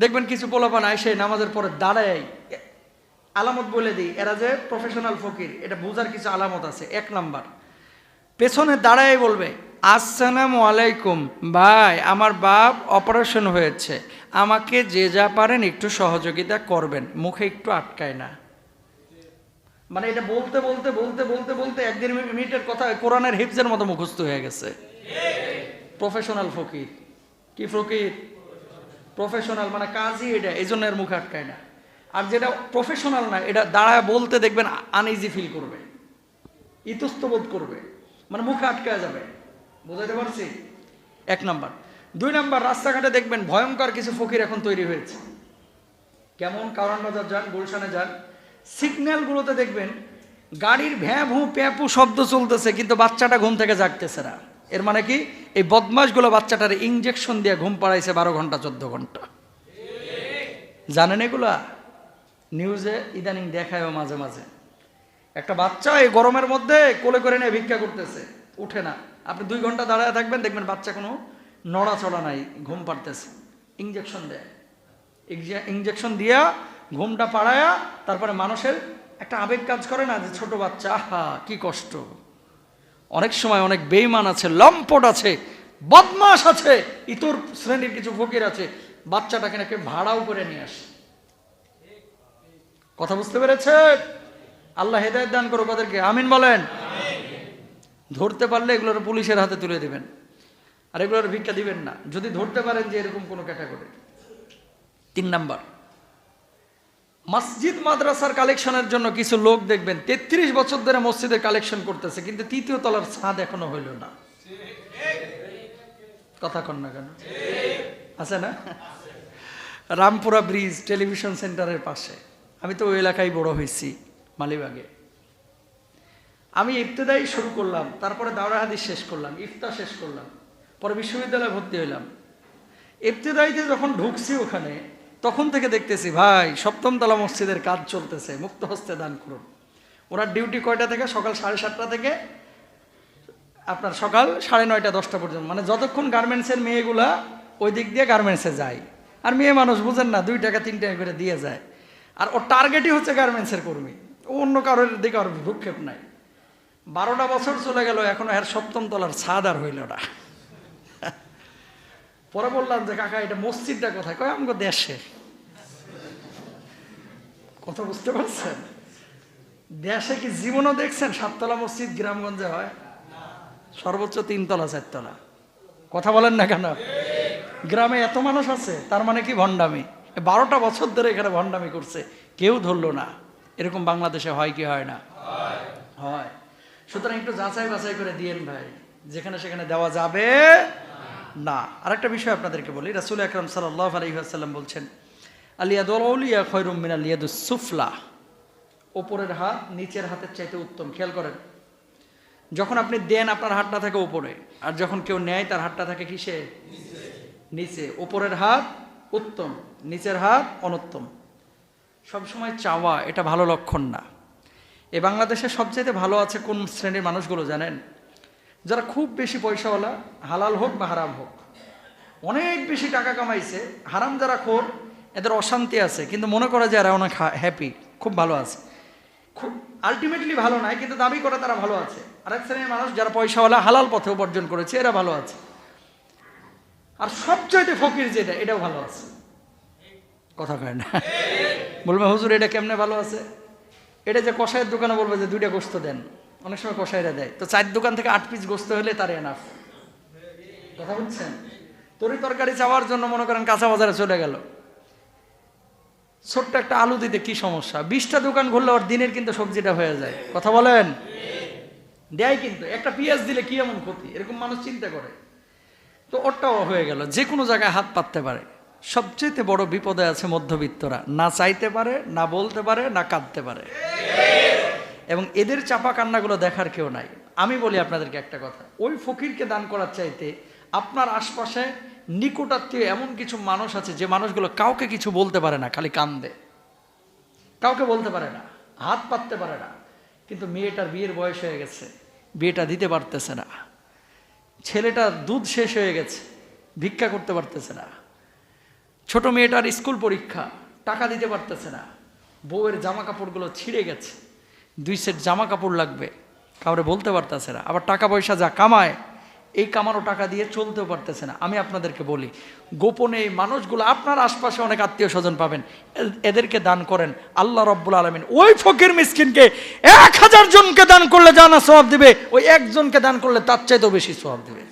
দেখবেন কিছু পোলাপান এসে নামাজের পরে দাঁড়ায় আলামত বলে দিই। এরা যে প্রফেশনাল ফকির এটা বোঝার কিছু আলামত আছে এক নাম্বার। পেছনে দাঁড়ায় বলবে আসসালামু আলাইকুম ভাই আমার বাপ অপারেশন হয়েছে। আমাকে যে যা পারেন একটু সহযোগিতা করবেন মুখে একটু আটকায় না। মানে এটা বলতে বলতে বলতে বলতে বলতে একদিন মিনিটের কথা কোরআনের হিফজের মতো মুখস্থ হয়ে গেছে। প্রফেশনাল ফকির। কি ফকির? প্রফেশনাল মানে কাজই এটা এই জন্য এর মুখে আটকায় না। আর যেটা প্রফেশনাল না, এটা দাঁড়ায় বলতে দেখবেন আনইজি ফিল করবে। ইতস্ত বোধ করবে। মানে মুখে আটকায় যাবে। বুঝাইতে পারছি? এক নাম্বার। দুই নাম্বার, রাস্তাঘাটে দেখবেন ভয়ঙ্কর কিছু ফকির এখন তৈরি হয়েছে। কেমন কারণ বাজার যান, গুলশানে যান, সিগন্যালগুলোতে দেখবেন গাড়ির ভ্যাঁ ভু প্যাপু শব্দ চলতেছে, কিন্তু বাচ্চাটা ঘুম থেকে জাগতেছে না। এর মানে কি? এই বদমাসগুলো বাচ্চাটার ইঞ্জেকশন দিয়ে ঘুম পাড়াইছে বারো ঘণ্টা, চোদ্দ ঘণ্টা। জানেন এগুলা? নিউজে ইদানিং দেখায় মাঝে মাঝে। একটা বাচ্চা এই গরমের মধ্যে কোলে করে নিয়ে ভিক্ষা করতেছে। উঠে না। আপনি দুই ঘণ্টা দাঁড়ায় থাকবেন, দেখবেন বাচ্চা কোনো নড়াচড়া নাই, ঘুম পাড়তেছে। ইঞ্জেকশন দেয়। ইঞ্জেকশন দিয়া ঘুমটা পাড়ায়া তারপরে মানুষের একটা আবেগ কাজ করে না যে ছোট বাচ্চা, আহা, কি কষ্ট। অনেক সময় অনেক বেইমান আছে, লম্পট আছে বদমাস আছে, ইতর শ্রেণির কিছু ফকির আছে, বাচ্চাটাকে নাকি ভাড়াও করে নিয়ে আসে। কথা বুঝতে পেরেছে আল্লাহ হেদায়ত দান করো ওদেরকে, আমিন বলেন। ধরতে পারলে এগুলোর পুলিশের হাতে তুলে দিবেন, আর এগুলোর ভিক্ষা দিবেন না। যদি ধরতে পারেন যে এরকম কোনো ক্যাটাগরি। তিন নাম্বার। মসজিদ মাদ্রাসার কালেকশনের জন্য কিছু লোক দেখবেন, তেত্রিশ বছর ধরে মসজিদের কালেকশন করতেছে, কিন্তু তৃতীয় তলার ছাদ এখনও হইল না। কথা কন না কেন? আছে না? রামপুরা ব্রিজ টেলিভিশন সেন্টারের পাশে। আমি তো ওই এলাকায় বড় হয়েছি, মালিবাগে। আমি ইফতেদাই শুরু করলাম, তারপরে দাওরা হাদিস শেষ করলাম, ইফতা শেষ করলাম, পরে বিশ্ববিদ্যালয়ে ভর্তি হইলাম। ইফতেদাইতে যখন ঢুকছি ওখানে তখন থেকে দেখতেছি, ভাই, সপ্তম তলা মসজিদের কাজ চলতেছে, মুক্ত হস্তে দান করুন। ওনার ডিউটি কয়টা থেকে? সকাল সাড়ে সাতটা থেকে আপনার সকাল সাড়ে নয়টা, দশটা পর্যন্ত। মানে যতক্ষণ গার্মেন্টসের মেয়েগুলা ওই দিক দিয়ে গার্মেন্টসে যায়, আর মেয়ে মানুষ বুঝেন না, দুই টাকা, তিন টাকা করে দিয়ে যায়। আর ওর টার্গেটই হচ্ছে গার্মেন্টসের কর্মী। ও অন্য কারোর দিকে আর ভূক্ষেপ নাই। বারোটা বছর চলে গেল, এখনও এর সপ্তম তলার ছাদ আর হইল না। পরে বললাম যে, কাকা, এটা মসজিদটা কোথায়? কয় আমাকে দেশে। কথা বুঝতে পারছেন? দেশে কি জীবনও দেখছেন? সাততলা মসজিদ গ্রামগঞ্জে হয়? সর্বোচ্চ তিনতলা, চারতলা। কথা বলেন না কেন? গ্রামে এত মানুষ আছে, তার মানে কি ভণ্ডামি? বারোটা বছর ধরে এখানে ভণ্ডামি করছে, কেউ ধরলো না। এরকম বাংলাদেশে হয় কি হয় না? হয়। সুতরাং একটু যাচাই বাছাই করে দিয়েন ভাই। যেখানে সেখানে দেওয়া যাবে না, আরেকটা বিষয় আপনাদেরকে বলি। রাসুল আকরম সাল্লাহ আলহিহাসাল্লাম বলছেন আলিয়াদুলিয়া খৈরুম মিন আলিয়াদুস সুফলা। ওপরের হাত নিচের হাতের চাইতে উত্তম, খেয়াল করেন। যখন আপনি দেন আপনার হাতটা থাকে উপরে, আর যখন কেউ নেয় তার হাতটা থাকে কিসে? নিচে। ওপরের হাত উত্তম, নিচের হাত অনুত্তম। সবসময় চাওয়া, এটা ভালো লক্ষণ না। এ বাংলাদেশে সবচেয়ে ভালো আছে কোন শ্রেণির মানুষগুলো জানেন? যারা খুব বেশি পয়সাওয়ালা, হালাল হোক বা হারাম হোক, অনেক বেশি টাকা কামাইছে, হারাম যারা খোর, এদের অশান্তি আছে। কিন্তু মনে করে যে এরা অনেক হ্যাপি খুব ভালো আছে। খুব আলটিমেটলি ভালো নয় কিন্তু দাবি করে তারা ভালো আছে। আরেক শ্রেণির মানুষ যারা পয়সাওয়ালা, হালাল পথে উপার্জন করেছে, এরা ভালো আছে। আর সবচাইতে ফকির যেটা, এটাও ভালো আছে। কথা কয় না? বলবে, হুজুর, এটা কেমনে ভালো আছে? এটা যে কষাইয়ের দোকানে বলবে যে, দুইটা গোস্ত দেন। অনেক সময় কষাইরা দেয়। তো চার দোকান থেকে আট পিস গোস্ত হলে তার এনাফ কথা বলছেন তরি তরকারি চাওয়ার জন্য মনে করেন কাঁচা বাজারে চলে গেল। ছোট্ট একটা আলু দিতে কি সমস্যা? বিশটা দোকান ঘুরলে ওর দিনের কিন্তু সবজিটা হয়ে যায়। কথা বলেন? দেয় কিন্তু। একটা পেঁয়াজ দিলে কি এমন ক্ষতি? এরকম মানুষ চিন্তা করে। তো ওরটাও হয়ে গেল। যে কোনো জায়গায় হাত পাততে পারে। সবচেয়ে বড় বিপদে আছে মধ্যবিত্তরা। না চাইতে পারে, না বলতে পারে, না কাঁদতে পারে। এবং এদের চাপা কান্নাগুলো দেখার কেউ নাই। আমি বলি আপনাদেরকে একটা কথা। ওই ফকিরকে দান করার চাইতে আপনার আশপাশে নিকটাত্মীয় এমন কিছু মানুষ আছে যে মানুষগুলো কাউকে কিছু বলতে পারে না, খালি কান্দে। কাউকে বলতে পারে না, হাত পাততে পারে না। কিন্তু মেয়েটার বিয়ের বয়স হয়ে গেছে, বিয়েটা দিতে পারতেছে না। ছেলেটার দুধ শেষ হয়ে গেছে, ভিক্ষা করতে পারতেছে না। ছোট মেয়েটার স্কুল পরীক্ষা, টাকা দিতে পারতেছে না। বউয়ের জামা কাপড়গুলো ছিঁড়ে গেছে। দুই সেট জামা কাপড় লাগবে। কাউরে বলতে পারতেছে না। আবার টাকা পয়সা যা কামায়, এই কামানো টাকা দিয়ে চলতেও পারতেছে না। আমি আপনাদেরকে বলি, গোপনে এই মানুষগুলো, আপনার আশপাশে অনেক আত্মীয় স্বজন পাবেন এদেরকে দান করেন। আল্লাহ রব্বুল আলমিন ওই ফকির মিসকিনকে এক হাজার জনকে দান করলে জানা সবাব দিবে। ওই একজনকে দান করলে তার চাইতেও বেশি সবাব দিবে।